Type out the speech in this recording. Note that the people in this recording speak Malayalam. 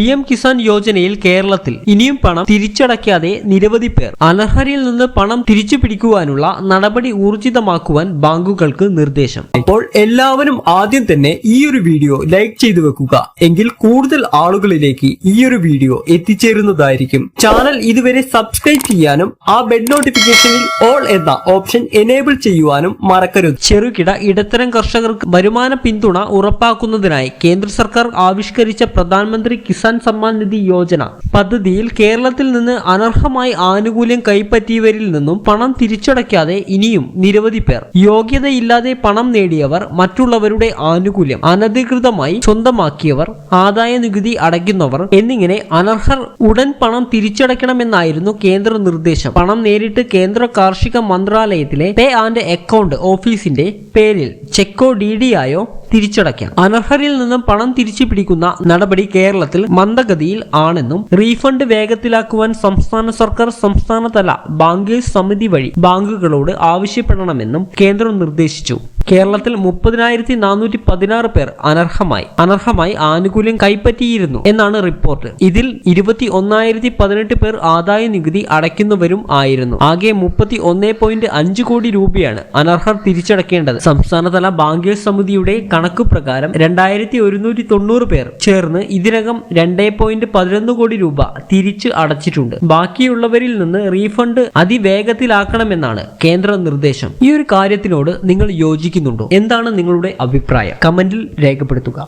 പി എം കിസാൻ യോജനയിൽ കേരളത്തിൽ ഇനിയും പണം തിരിച്ചടയ്ക്കാതെ നിരവധി പേർ അനർഹരിൽ നിന്ന് പണം തിരിച്ചു പിടിക്കുവാനുള്ള നടപടി ഊർജിതമാക്കുവാൻ ബാങ്കുകൾക്ക് നിർദ്ദേശം. അപ്പോൾ എല്ലാവരും ആദ്യം തന്നെ ഈ ഒരു വീഡിയോ ലൈക്ക് ചെയ്തു വെക്കുക. എങ്കിൽ കൂടുതൽ ആളുകളിലേക്ക് ഈ ഒരു വീഡിയോ എത്തിച്ചേരുന്നതായിരിക്കും. ചാനൽ ഇതുവരെ സബ്സ്ക്രൈബ് ചെയ്യാനും ആ ബെഡ് നോട്ടിഫിക്കേഷനിൽ ഓൾ എന്ന ഓപ്ഷൻ എനേബിൾ ചെയ്യുവാനും മറക്കരുത്. ചെറുകിട ഇടത്തരം കർഷകർക്ക് വരുമാന പിന്തുണ ഉറപ്പാക്കുന്നതിനായി കേന്ദ്ര സർക്കാർ ആവിഷ്കരിച്ച പ്രധാനമന്ത്രി കിസാൻ സമ്മാൻ നിധി യോജന. പദ്ധതിയിൽ കേരളത്തിൽ നിന്ന് അനർഹമായി ആനുകൂല്യം കൈപ്പറ്റിയവരിൽ നിന്നും പണം തിരിച്ചടയ്ക്കാതെ ഇനിയും നിരവധി പേർ. യോഗ്യതയില്ലാതെ പണം നേടിയവർ മറ്റുള്ളവരുടെ ആനുകൂല്യം അനധികൃതമായി സ്വന്തമാക്കിയവർ ആദായ നികുതി അടയ്ക്കുന്നവർ എന്നിങ്ങനെ അനർഹർ ഉടൻ പണം തിരിച്ചടയ്ക്കണമെന്നായിരുന്നു കേന്ദ്ര നിർദ്ദേശം. പണം നേരിട്ട് കേന്ദ്ര കാർഷിക മന്ത്രാലയത്തിലെ പേ ആൻഡ് അക്കൗണ്ട് ഓഫീസിന്റെ പേരിൽ ചെക്കോ ഡി ഡി ആയോ തിരിച്ചടയ്ക്കാം അനർഹരിൽ നിന്നും പണം തിരിച്ചു പിടിക്കുന്ന നടപടി കേരളത്തിൽ മന്ദഗതിയിൽ ആണെന്നും റീഫണ്ട് വേഗത്തിലാക്കുവാൻ സംസ്ഥാന സർക്കാർ സംസ്ഥാനതല ബാങ്കേഴ്സ് സമിതി വഴി ബാങ്കുകളോട് ആവശ്യപ്പെടണമെന്നും കേന്ദ്രം നിർദ്ദേശിച്ചു. കേരളത്തിൽ മുപ്പതിനായിരത്തി നാനൂറ്റി പതിനാറ് പേർ അനർഹമായി അനർഹമായി ആനുകൂല്യം കൈപ്പറ്റിയിരുന്നു എന്നാണ് റിപ്പോർട്ട്. ഇതിൽ ഇരുപത്തി ഒന്നായിരത്തി പതിനെട്ട് പേർ ആദായ നികുതി അടയ്ക്കുന്നവരും ആയിരുന്നു. ആകെ മുപ്പത്തി ഒന്നേ പോയിന്റ് അഞ്ച് കോടി രൂപയാണ് അനർഹർ തിരിച്ചടക്കേണ്ടത്. സംസ്ഥാനതല ബാങ്കേഴ്സ് സമിതിയുടെ കണക്ക് പ്രകാരം രണ്ടായിരത്തി ഒരുന്നൂറ്റി തൊണ്ണൂറ് പേർ ചേർന്ന് ഇതിനകം രണ്ടേ പോയിന്റ് പതിനൊന്ന് കോടി രൂപ തിരിച്ച് അടച്ചിട്ടുണ്ട്. ബാക്കിയുള്ളവരിൽ നിന്ന് റീഫണ്ട് അതിവേഗത്തിലാക്കണമെന്നാണ് കേന്ദ്ര നിർദ്ദേശം. ഈ ഒരു കാര്യത്തിനോട് നിങ്ങൾ യോജിക്കുന്നുണ്ടോ? എന്താണ് നിങ്ങളുടെ അഭിപ്രായം? കമന്റിൽ രേഖപ്പെടുത്തുക.